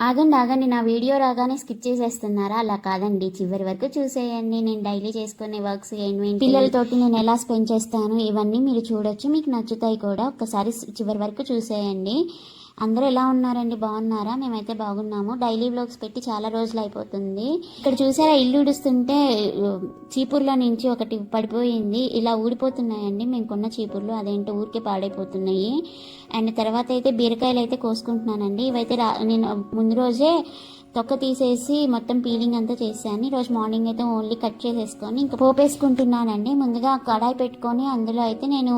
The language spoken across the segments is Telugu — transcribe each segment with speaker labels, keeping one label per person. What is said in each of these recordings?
Speaker 1: ఆగండి ఆగండి నా వీడియో రాగానే స్కిప్ చేసేస్తున్నారా? అలా కాదండి చివరి వరకు చూసేయండి నేను డైలీ చేసుకునే వర్క్స్ ఏంటి పిల్లలతోటి నేను ఎలా స్పెండ్ చేస్తాను ఇవన్నీ మీరు చూడొచ్చు మీకు నచ్చుతాయి కూడా ఒకసారి చివరి వరకు చూసేయండి. అందరూ ఎలా ఉన్నారండి? బాగున్నారా? మేమైతే బాగున్నాము. డైలీ బ్లాగ్స్ పెట్టి చాలా రోజులు అయిపోతుంది. ఇక్కడ చూసారా ఇల్లు ఊడుస్తుంటే చీపుర్లో నుంచి ఒకటి పడిపోయింది. ఇలా ఊడిపోతున్నాయండి. మేము కొన్న చీపుర్లు అదేంటో ఊరికే పాడైపోతున్నాయి. అండ్ తర్వాత అయితే బీరకాయలు అయితే కోసుకుంటున్నానండి. ఇవైతే రా నేను ముందు రోజే తొక్క తీసేసి మొత్తం పీలింగ్ అంతా చేశాను. ఈరోజు మార్నింగ్ అయితే ఓన్లీ కట్ చేసేసుకొని ఇంకా పోపేసుకుంటున్నానండి. ముందుగా కడాయి పెట్టుకొని అందులో అయితే నేను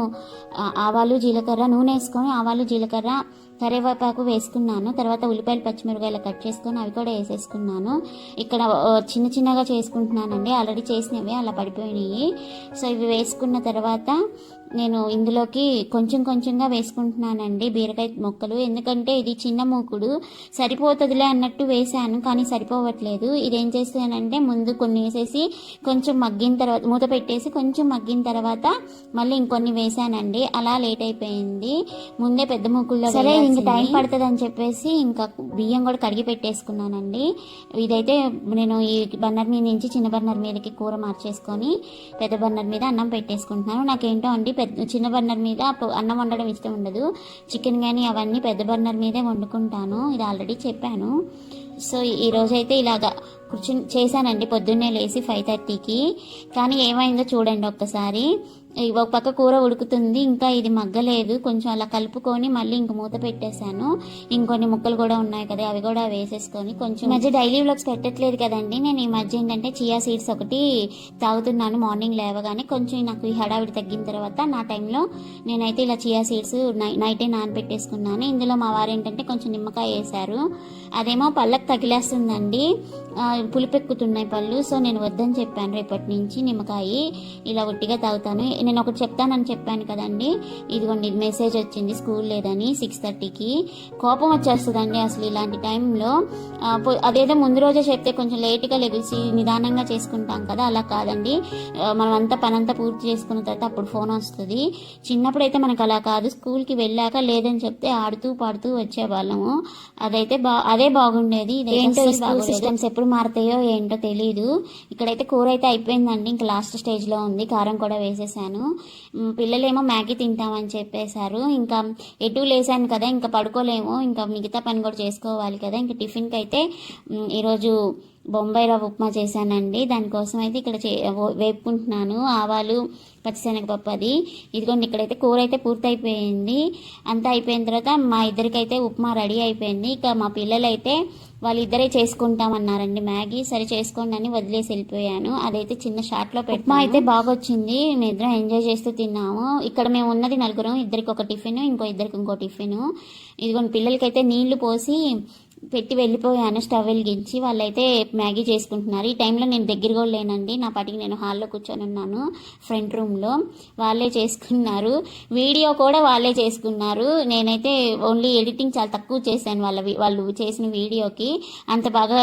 Speaker 1: ఆవాలు జీలకర్ర నూనె వేసుకొని ఆవాలు జీలకర్ర కరివేపాకు వేసుకున్నాను. తర్వాత ఉల్లిపాయలు పచ్చిమిరపకాయలు కట్ చేసుకొని అవి కూడా వేసేసుకున్నాను. ఇక్కడ చిన్న చిన్నగా చేసుకుంటున్నానండి. ఆల్రెడీ చేసినవి అలా పడిపోయినాయి. సో ఇవి వేసుకున్న తర్వాత నేను ఇందులోకి కొంచెం కొంచెంగా వేసుకుంటున్నానండి బీరకాయ మొక్కలు. ఎందుకంటే ఇది చిన్న మూకుడు. సరిపోతుందిలే అన్నట్టు వేసాను కానీ సరిపోవట్లేదు. ఇదేం చేస్తానంటే ముందు కొన్ని వేసేసి కొంచెం మగ్గిన తర్వాత మూత పెట్టేసి కొంచెం మగ్గిన తర్వాత మళ్ళీ ఇంకొన్ని వేసానండి అలా లేట్ అయిపోయింది. ముందే పెద్ద మూకుల్లో సరే ఇంకా టైం పడుతుంది అని చెప్పేసి ఇంకా బియ్యం కూడా కడిగి పెట్టేసుకున్నానండి. ఇదైతే నేను ఈ బర్నర్ మీద నుంచి చిన్న బర్నర్ మీదకి కూర మార్చేసుకొని పెద్ద బర్నర్ మీద అన్నం పెట్టేసుకుంటున్నాను. నాకేంటో అండి పెద్ద చిన్న బర్నర్ మీద అన్నం వండడం ఇష్టం ఉండదు. చికెన్ కానీ అవన్నీ పెద్ద బర్నర్ మీదే వండుకుంటాను. ఇది ఆల్రెడీ చెప్పాను. సో ఈ రోజైతే ఇలాగా కూర్చుని చేశానండి. పొద్దున్నే లేచి ఫైవ్ థర్టీకి. కానీ ఏమైందో చూడండి ఒక్కసారి. ఒక పక్క కూర ఉడుకుతుంది ఇంకా ఇది మగ్గలేదు. కొంచెం అలా కలుపుకొని మళ్ళీ ఇంక మూత పెట్టేశాను. ఇంకొన్ని ముక్కలు కూడా ఉన్నాయి కదా అవి కూడా వేసేసుకొని కొంచెం. మధ్య డైలీ వ్లాగ్స్ పెట్టట్లేదు కదండి. నేను ఈ మధ్య ఏంటంటే చియా సీడ్స్ ఒకటి తాగుతున్నాను మార్నింగ్ లేవగానే. కొంచెం నాకు ఈ హడావిడి తగ్గిన తర్వాత నా టైంలో నేనైతే ఇలా చియా సీడ్స్ నై నైటే నానబెట్టేసుకున్నాను. ఇందులో మా వారు ఏంటంటే కొంచెం నిమ్మకాయ వేశారు. అదేమో పళ్ళకు తగిలేస్తుందండి. పులిపెక్కుతున్నాయి పళ్ళు. సో నేను వద్దని చెప్పాను రేపటి నుంచి నిమ్మకాయ. ఇలా ఒట్టిగా తాగుతాను. నేను ఒకటి చెప్తానని చెప్పాను కదండి. ఇదిగోండి మెసేజ్ వచ్చింది. స్కూల్ లేదని సిక్స్ థర్టీకి. కోపం వచ్చేస్తుందండి అసలు ఇలాంటి టైంలో. అదేదో ముందు రోజే చెప్తే కొంచెం లేట్గా లెగిసి నిదానంగా చేసుకుంటాం కదా. అలా కాదండి. మనం అంతా పనంతా పూర్తి చేసుకున్న తర్వాత అప్పుడు ఫోన్ వస్తుంది. చిన్నప్పుడు అయితే మనకు అలా కాదు. స్కూల్కి వెళ్ళాక లేదని చెప్తే ఆడుతూ పాడుతూ వచ్చేవాళ్ళము. అదైతే బా అదే బాగుండేది. స్కూల్ సిస్టమ్స్ ఎప్పుడు మారుతాయో ఏంటో తెలియదు ఇక్కడైతే కూర అయితే అయిపోయిందండి. ఇంకా లాస్ట్ స్టేజ్లో ఉంది. కారం కూడా వేసేసాను. పిల్లలేమో మ్యాగీ తింటామని చెప్పేశారు. ఇంకా ఎటు లేసాను కదా ఇంకా పడుకోలేము. ఇంకా మిగతా పని కూడా చేసుకోవాలి కదా. ఇంకా టిఫిన్కి అయితే ఈరోజు బొంబాయి రవ్వ ఉప్మా చేశానండి. దానికోసం అయితే ఇక్కడ చే వేపుకుంటున్నాను. ఆవాలు పచ్చిశనగపప్పు అది. ఇదిగోండి ఇక్కడైతే కూర అయితే పూర్తయిపోయింది. అంతా అయిపోయిన తర్వాత మా ఇద్దరికైతే ఉప్మా రెడీ అయిపోయింది. ఇక మా పిల్లలైతే వాళ్ళిద్దరే చేసుకుంటామన్నారండి మ్యాగీ. సరే చేసుకోండి అని వదిలేసి వెళ్ళిపోయాను. అదైతే చిన్న షార్ట్లో ఉప్మా అయితే బాగా వచ్చింది మేము ఇద్దరం ఎంజాయ్ చేస్తూ తిన్నాము. ఇక్కడ మేము ఉన్నది నలుగురం. ఇద్దరికి ఒక టిఫిన్ ఇంకో ఇద్దరికి ఇంకో టిఫిన్. ఇదిగోండి పిల్లలకైతే నీళ్ళు పోసి పెట్టి వెళ్ళిపోయాను స్టవ్ వెలిగించి. వాళ్ళైతే మ్యాగీ చేసుకుంటున్నారు. ఈ టైంలో నేను దగ్గర కూడా లేనండి. నా పాటికి నేను హాల్లో కూర్చొని ఉన్నాను ఫ్రంట్ రూమ్లో. వాళ్ళే చేసుకున్నారు. వీడియో కూడా వాళ్ళే చేసుకున్నారు. నేనైతే ఓన్లీ ఎడిటింగ్ చాలా తక్కువ చేశాను వాళ్ళ వాళ్ళు చేసిన వీడియోకి. అంత బాగా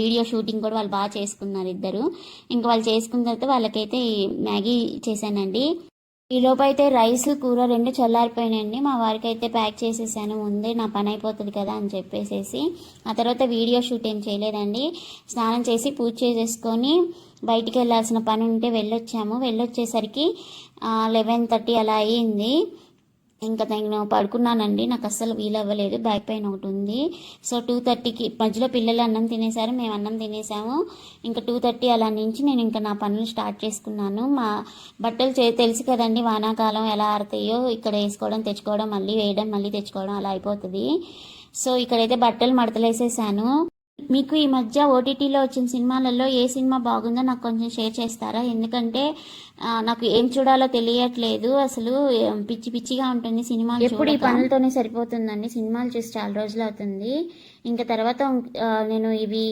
Speaker 1: వీడియో షూటింగ్ కూడా వాళ్ళు బాగా చేసుకున్నారు ఇద్దరు. ఇంకా వాళ్ళు చేసుకున్న తర్వాత వాళ్ళకైతే మ్యాగీ చేశానండి. ఈ అయితే రైస్ కూర రెండు చల్లారిపోయినాయండి. మా వారికి అయితే ప్యాక్ చేసేసాను. ముందే నా పని అయిపోతుంది కదా అని చెప్పేసేసి ఆ తర్వాత వీడియో షూట్ ఏం చేయలేదండి. స్నానం చేసి పూజ చేసేసుకొని బయటికి వెళ్ళాల్సిన పని ఉంటే వెళ్ళొచ్చాము. వెళ్ళొచ్చేసరికి లెవెన్ థర్టీ అలా అయ్యింది ఇంకా నేను పడుకున్నానండి. నాకు అస్సలు వీలు అవ్వలేదు బ్యాక్ పెయిన్ ఒకటి ఉంది. సో టూ థర్టీకి మధ్యలో పిల్లలు అన్నం తినేశారు. మేము అన్నం తినేసాము. ఇంకా టూ థర్టీ అలా నుంచి నేను ఇంకా నా పనులు స్టార్ట్ చేసుకున్నాను. మా బట్టలు చే తెలుసు కదండి వానాకాలం ఎలా ఆడతాయో ఇక్కడ వేసుకోవడం తెచ్చుకోవడం మళ్ళీ వేయడం మళ్ళీ తెచ్చుకోవడం అలా అయిపోతుంది. సో ఇక్కడైతే బట్టలు మడతలేసేసాను. మీకు ఈ మధ్య ఓటీటీలో వచ్చిన సినిమాలలో ఏ సినిమా బాగుందో నాకు కొంచెం షేర్ చేస్తారా? ఎందుకంటే నాకు ఏం చూడాలో తెలియట్లేదు. అసలు పిచ్చి పిచ్చిగా ఉంటుంది సినిమా ఎప్పుడు ఈ పనులతోనే సరిపోతుందండి. సినిమాలు చూసి చాలా రోజులు అవుతుంది. ఇంకా తర్వాత నేను ఇవి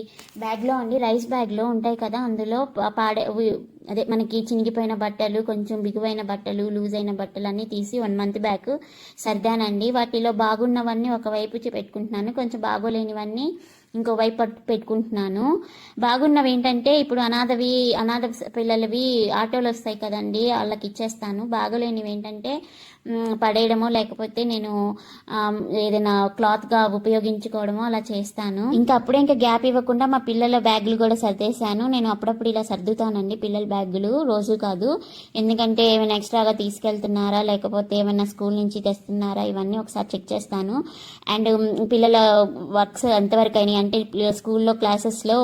Speaker 1: బ్యాగ్లో అండి రైస్ బ్యాగ్లో ఉంటాయి కదా అందులో పాడే అదే మనకి చినిగిపోయిన బట్టలు కొంచెం బిగువైన బట్టలు లూజ్ అయిన బట్టలు అన్నీ తీసి వన్ మంత్ బ్యాక్ సర్దానండి. వాటిలో బాగున్నవన్నీ ఒకవైపు పెట్టుకుంటున్నాను. కొంచెం బాగోలేనివన్నీ ఇంకో వైపు పెట్టుకుంటున్నాను. బాగున్నవి ఏంటంటే ఇప్పుడు అనాథవి అనాథ పిల్లలవి ఆటోలు వస్తాయి కదండి వాళ్ళకి ఇచ్చేస్తాను. బాగలేనివి ఏంటంటే పడేయడమో లేకపోతే నేను ఏదైనా క్లాత్గా ఉపయోగించుకోవడమో అలా చేస్తాను. ఇంకా అప్పుడే ఇంకా గ్యాప్ ఇవ్వకుండా మా పిల్లల బ్యాగులు కూడా సర్దేశాను. నేను అప్పుడప్పుడు ఇలా సర్దుతానండి పిల్లల బ్యాగులు రోజు కాదు. ఎందుకంటే ఏమైనా ఎక్స్ట్రాగా తీసుకెళ్తున్నారా లేకపోతే ఏమైనా స్కూల్ నుంచి తెస్తున్నారా ఇవన్నీ ఒకసారి చెక్ చేస్తాను. అండ్ పిల్లల వర్క్స్ ఎంతవరకు అయినాయి అంటే స్కూల్లో క్లాసెస్లో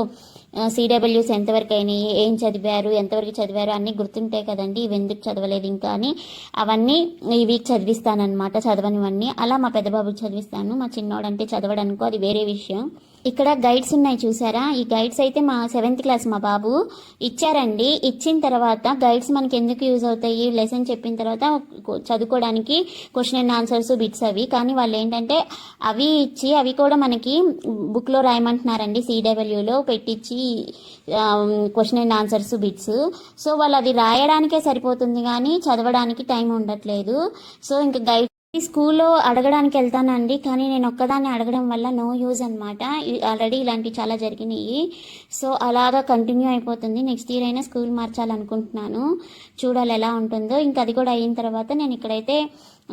Speaker 1: సిడబ్ల్యూస్ ఎంతవరకు అయినాయి ఏం చదివారు ఎంతవరకు చదివారు అన్నీ గుర్తుంటాయి కదండి. ఇవి ఎందుకు చదవలేదు ఇంకా అని. అవన్నీ ఈ వీక్ చదివిస్తానమాట చదవనివన్నీ. అలా మా పెద్ద బాబుకి చదివిస్తాను. మా చిన్నోడంటే చదవడానికో అది వేరే విషయం. ఇక్కడ గైడ్స్ ఉన్నాయి చూసారా? ఈ గైడ్స్ అయితే మా సెవెంత్ క్లాస్ మా బాబు ఇచ్చారండి. ఇచ్చిన తర్వాత గైడ్స్ మనకి ఎందుకు యూజ్ అవుతాయి? లెసన్ చెప్పిన తర్వాత చదువుకోవడానికి క్వశ్చన్ అండ్ ఆన్సర్స్ బిట్స్ అవి. కానీ వాళ్ళు ఏంటంటే అవి ఇచ్చి అవి కూడా మనకి బుక్లో రాయమంటున్నారండి సిడబ్ల్యూలో పెట్టించి question and answers bits. So వాళ్ళు అది రాయడానికే సరిపోతుంది కానీ చదవడానికి టైం ఉండట్లేదు. సో ఇంకా గైడ్ ఈ స్కూల్లో అడగడానికి వెళ్తానండి కానీ నేను ఒక్కదాన్ని అడగడం వల్ల నో యూజ్ అనమాట ఆల్రెడీ ఇలాంటివి చాలా జరిగినాయి. సో అలాగా కంటిన్యూ అయిపోతుంది. నెక్స్ట్ ఇయర్ అయినా స్కూల్ మార్చాలనుకుంటున్నాను. చూడాలి ఎలా ఉంటుందో. ఇంకా అది కూడా అయిన తర్వాత నేను ఇక్కడైతే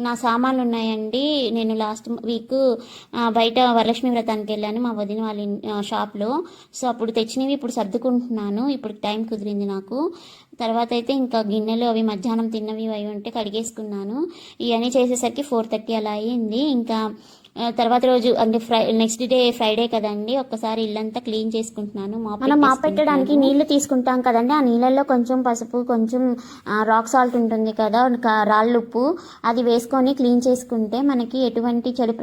Speaker 1: నా సామాన్లు ఉన్నాయండి నేను లాస్ట్ వీక్ బయట వరలక్ష్మి వ్రతానికి వెళ్ళాను మా వదిన వాళ్ళ షాప్లో. సో అప్పుడు తెచ్చినవి ఇప్పుడు సర్దుకుంటున్నాను. ఇప్పుడు టైం కుదిరింది నాకు. తర్వాత అయితే ఇంకా గిన్నెలు అవి మధ్యాహ్నం తిన్నవి అవి ఉంటే కడిగేసుకున్నాను. ఇవన్నీ చేసేసరికి ఫోర్ థర్టీ అలా అయ్యింది. ఇంకా తర్వాత రోజు అంటే ఫ్రై నెక్స్ట్ డే ఫ్రైడే కదండి ఒక్కసారి ఇల్లంతా క్లీన్ చేసుకుంటున్నాను మనం మాప్ పెట్టడానికి నీళ్ళు తీసుకుంటాం కదండి ఆ నీళ్ళల్లో కొంచెం పసుపు కొంచెం రాక్ సాల్ట్ ఉంటుంది కదా ఒక రాళ్ళుప్పు అది వేసుకొని క్లీన్ చేసుకుంటే మనకి ఎటువంటి చెడు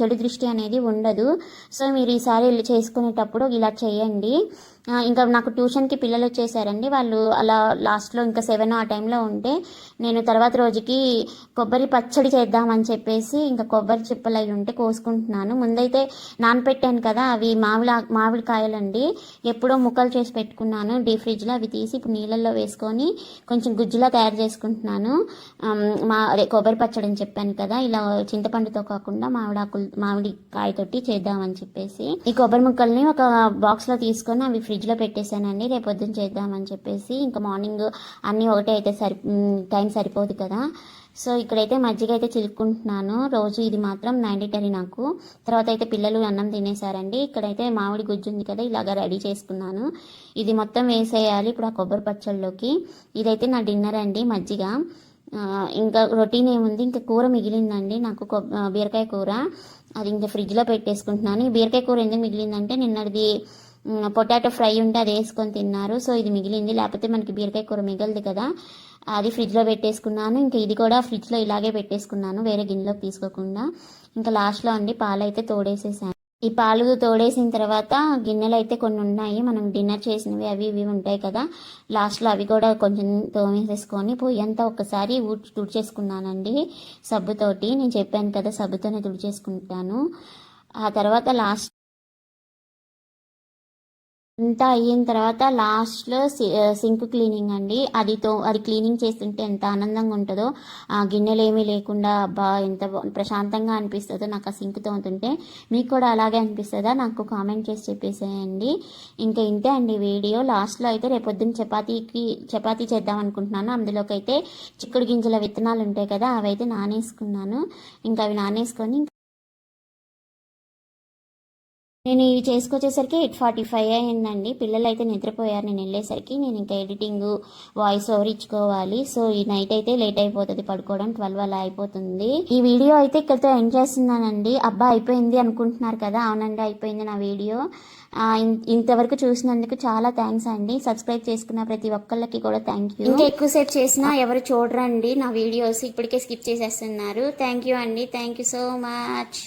Speaker 1: చెడు దృష్టి అనేది ఉండదు. సో మీరు ఈసారి ఇల్లు చేసుకునేటప్పుడు ఇలా చేయండి. ఇంకా నాకు ట్యూషన్కి పిల్లలు వచ్చేసారండి. వాళ్ళు అలా లాస్ట్లో ఇంకా సెవెన్ ఆ టైంలో ఉంటే నేను తర్వాత రోజుకి కొబ్బరి పచ్చడి చేద్దామని చెప్పేసి ఇంకా కొబ్బరి చిప్పలు అవి ఉంటే కోసుకుంటున్నాను. ముందైతే నానపెట్టాను కదా అవి మామిడి ఆకు- మామిడి కాయలండి. ఎప్పుడో ముక్కలు చేసి పెట్టుకున్నాను. డీ ఫ్రిడ్జ్లో అవి తీసి ఇప్పుడు నీళ్ళల్లో వేసుకొని కొంచెం గుజ్జులా తయారు చేసుకుంటున్నాను. మా అదే కొబ్బరి పచ్చడి అని చెప్పాను కదా ఇలా చింతపండుతో కాకుండా మామిడి ఆకులు మామిడి కాయతోటి చేద్దామని చెప్పేసి ఈ కొబ్బరి ముక్కల్ని ఒక బాక్స్లో తీసుకొని అవి ఫ్రిడ్జ్లో పెట్టేశానండి. రేపు పొద్దున్న చేద్దామని చెప్పేసి ఇంకా మార్నింగ్ అన్నీ ఒకటే అయితే సరి టైం సరిపోదు కదా. సో ఇక్కడైతే మజ్జిగ అయితే చిలుక్కుంటున్నాను. రోజు ఇది మాత్రం మ్యాండేటరీ నాకు. తర్వాత అయితే పిల్లలు అన్నం తినేసారండి ఇక్కడైతే మామిడి గుజ్జు ఉంది కదా ఇలాగ రెడీ చేసుకున్నాను. ఇది మొత్తం వేసేయాలి ఇప్పుడు ఆ కొబ్బరి పచ్చళ్ళలోకి ఇదైతే నా డిన్నర్ అండి మజ్జిగ. ఇంకా రొటీన్ ఏముంది? ఇంకా కూర మిగిలిందండి నాకు బీరకాయ కూర. అది ఇంకా ఫ్రిడ్జ్లో పెట్టేసుకుంటున్నాను. ఈ బీరకాయ కూర ఎందుకు మిగిలిందంటే నిన్నటిది పొటాటో ఫ్రై ఉంటే అది వేసుకొని తిన్నారు. సో ఇది మిగిలింది. లేకపోతే మనకి బీరకాయ కూర మిగలదు కదా. అది ఫ్రిడ్జ్లో పెట్టేసుకున్నాను. ఇంకా ఇది కూడా ఫ్రిడ్జ్లో ఇలాగే పెట్టేసుకున్నాను. వేరే గిన్నెలోకి తీసుకోకుండా. ఇంకా లాస్ట్లో అండి పాలు అయితే తోడేసేసాను. ఈ పాలు తోడేసిన తర్వాత గిన్నెలు అయితే కొన్ని ఉన్నాయి. మనం డిన్నర్ చేసినవి అవి ఇవి ఉంటాయి కదా. లాస్ట్లో అవి కూడా కొంచెం తోమేసేసుకొని పొయ్యి అంతా ఊడ్చి తుడిచేసుకున్నానండి సబ్బుతోటి. నేను చెప్పాను కదా సబ్బుతోనే తుడిచేసుకుంటాను. ఆ తర్వాత లాస్ట్ అంతా అయిన తర్వాత లాస్ట్లో సింక్ క్లీనింగ్ అండి. అది తో అది క్లీనింగ్ చేస్తుంటే ఎంత ఆనందంగా ఉంటుందో ఆ గిన్నెలు ఏమీ లేకుండా అబ్బా ఎంత ప్రశాంతంగా అనిపిస్తుందో నాకు ఆ సింక్ తోముతుంటే మీకు కూడా అలాగే అనిపిస్తుందా? నాకు కామెంట్ చేసి చెప్పేసేయండి. ఇంకా ఇంతే అండి వీడియో. లాస్ట్లో అయితే రేపు చపాతీకి చపాతీ చేద్దాం అనుకుంటున్నాను. అందులోకి అయితే చిక్కుడు గింజల విత్తనాలు ఉంటాయి కదా అవి అయితే నానేసుకున్నాను. ఇంకా అవి నానేసుకొని నేను ఇవి చేసుకొచ్చేసరికి ఎయిట్ ఫార్టీ ఫైవ్ అయిందండి. పిల్లలు అయితే నిద్రపోయారు. నేను వెళ్ళేసరికి నేను ఇంకా ఎడిటింగ్ వాయిస్ ఓవర్ ఇచ్చుకోవాలి. సో ఈ నైట్ అయితే లేట్ అయిపోతుంది పడుకోవడం. ట్వెల్వ్ అలా అయిపోతుంది. ఈ వీడియో అయితే ఇక్కడితో ఎండ్ చేస్తున్నానండి. అబ్బా అయిపోయింది అనుకుంటున్నారు కదా? అవునండి అయిపోయింది నా వీడియో. ఇంతవరకు చూసినందుకు చాలా థ్యాంక్స్ అండి. సబ్స్క్రైబ్ చేసుకున్న ప్రతి ఒక్కళ్ళకి కూడా థ్యాంక్ యూ. ఇంకా ఎక్కువసేపు చేసినా ఎవరు చూడరండి నా వీడియోస్. ఇప్పటికే స్కిప్ చేసేస్తున్నారు. థ్యాంక్ యూ అండి. Thank you so much.